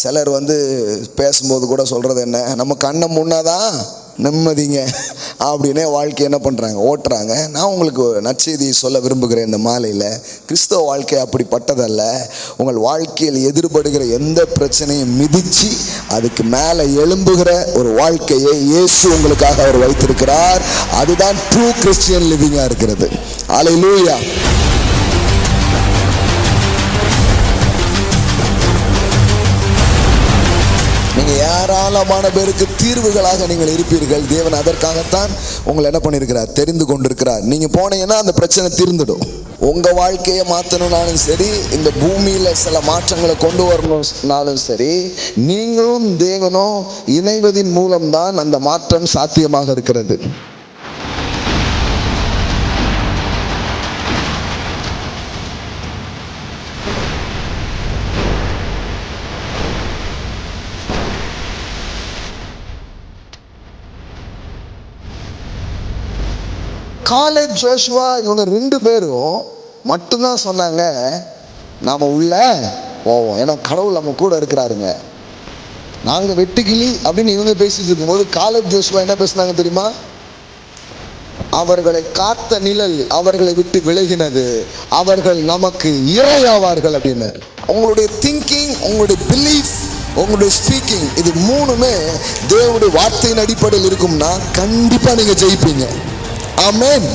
சிலர் வந்து பேசும்போது கூட சொல்கிறது என்ன? நம்ம கண்ணை முன்னாதான் நிம்மதிங்க. அப்படின்னே வாழ்க்கை என்ன பண்ணுறாங்க ஓட்டுறாங்க. நான் உங்களுக்கு ஒரு நற்செய்தியை சொல்ல விரும்புகிறேன் இந்த மாலையில். கிறிஸ்தவ வாழ்க்கை அப்படிப்பட்டதல்ல. உங்கள் வாழ்க்கையில் எதிர்படுகிற எந்த பிரச்சனையும் மிதித்து அதுக்கு மேலே எழும்புகிற ஒரு வாழ்க்கையை இயேசு உங்களுக்காக அவர் வைத்திருக்கிறார். அதுதான் ட்ரூ கிறிஸ்டியன் லிவிங்காக இருக்கிறது. அலையிலூயா நீங்கள் ஏராளமான பேருக்கு தீர்வுகளாக நீங்கள் இருப்பீர்கள். தேவன் அதற்காகத்தான் உங்களை என்ன பண்ணியிருக்கிறார்? தெரிந்து கொண்டிருக்கிறார். நீங்கள் போனீங்கன்னா அந்த பிரச்சனை தீர்ந்துடும். உங்கள் வாழ்க்கையை மாற்றணும்னாலும் சரி இந்த பூமியில் சில மாற்றங்களை கொண்டு வரணும்னாலும் சரி நீங்களும் தேவனும் இணைவதின் மூலம்தான் அந்த மாற்றம் சாத்தியமாக இருக்கிறது. காலேஜ் ஜோஷுவா இவங்க ரெண்டு பேரும் மட்டும்தான் சொன்னாங்க நாம் உள்ள போவோம். ஏன்னா கடவுள் நம்ம கூட இருக்கிறாருங்க. நாங்கள் வெட்டுக்கிளி அப்படின்னு இவங்க பேசிட்டு இருக்கும்போது காலேஜ் ஜோஷுவா என்ன பேசுனாங்க தெரியுமா? அவர்களை காத்த நிழல் அவர்களை விட்டு விலகினது. அவர்கள் நமக்கு இரையாவார்கள் அப்படின்னு. உங்களுடைய திங்கிங் உங்களுடைய பிலீஃப் உங்களுடைய ஸ்பீக்கிங் இது மூணுமே தேவனுடைய வார்த்தையின் அடிப்படையில் இருக்கும்னா கண்டிப்பாக நீங்கள் ஜெயிப்பீங்க. ஆமேன்.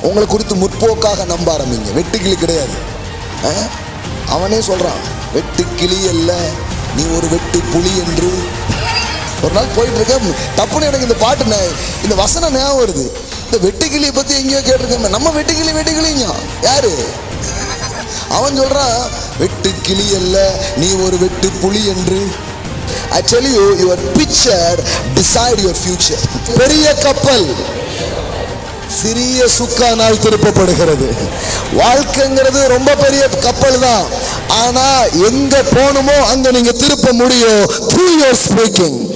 உங்களை குறித்து முற்போக்காக நம்ப ஆரம்பிங்க. வெட்டுக்கிளி கிடையாது. ஆ? அவனே சொல்கிறான் வெட்டுக்கிளி அல்ல நீ ஒரு வெட்டு புலி என்று. ஒரு நாள் போயிட்டு இருக்க தப்புன்னு எனக்கு இந்த பாட்டு நே- இந்த வசனம் ஞாபகம் வருது. இந்த வெட்டுக்கிளியை பற்றி எங்கேயோ கேட்டிருக்கேன். நம்ம வெட்டுக்கிளி வெட்டுக்கிளிங்க யாரு? அவன் சொல்கிறான் வெட்டுக்கிளி அல்ல நீ ஒரு வெட்டு புலி என்று. I your picture decide picture decide your பெரிய கப்பல். சிறிய சுக்கானால் திருப்பப்படுகிறது. வாழ்க்கைங்கிறது ரொம்ப பெரிய கப்பல் தான் ஆனா எங்க போகணுமோ அங்க நீங்க திருப்ப முடியும். Through your speaking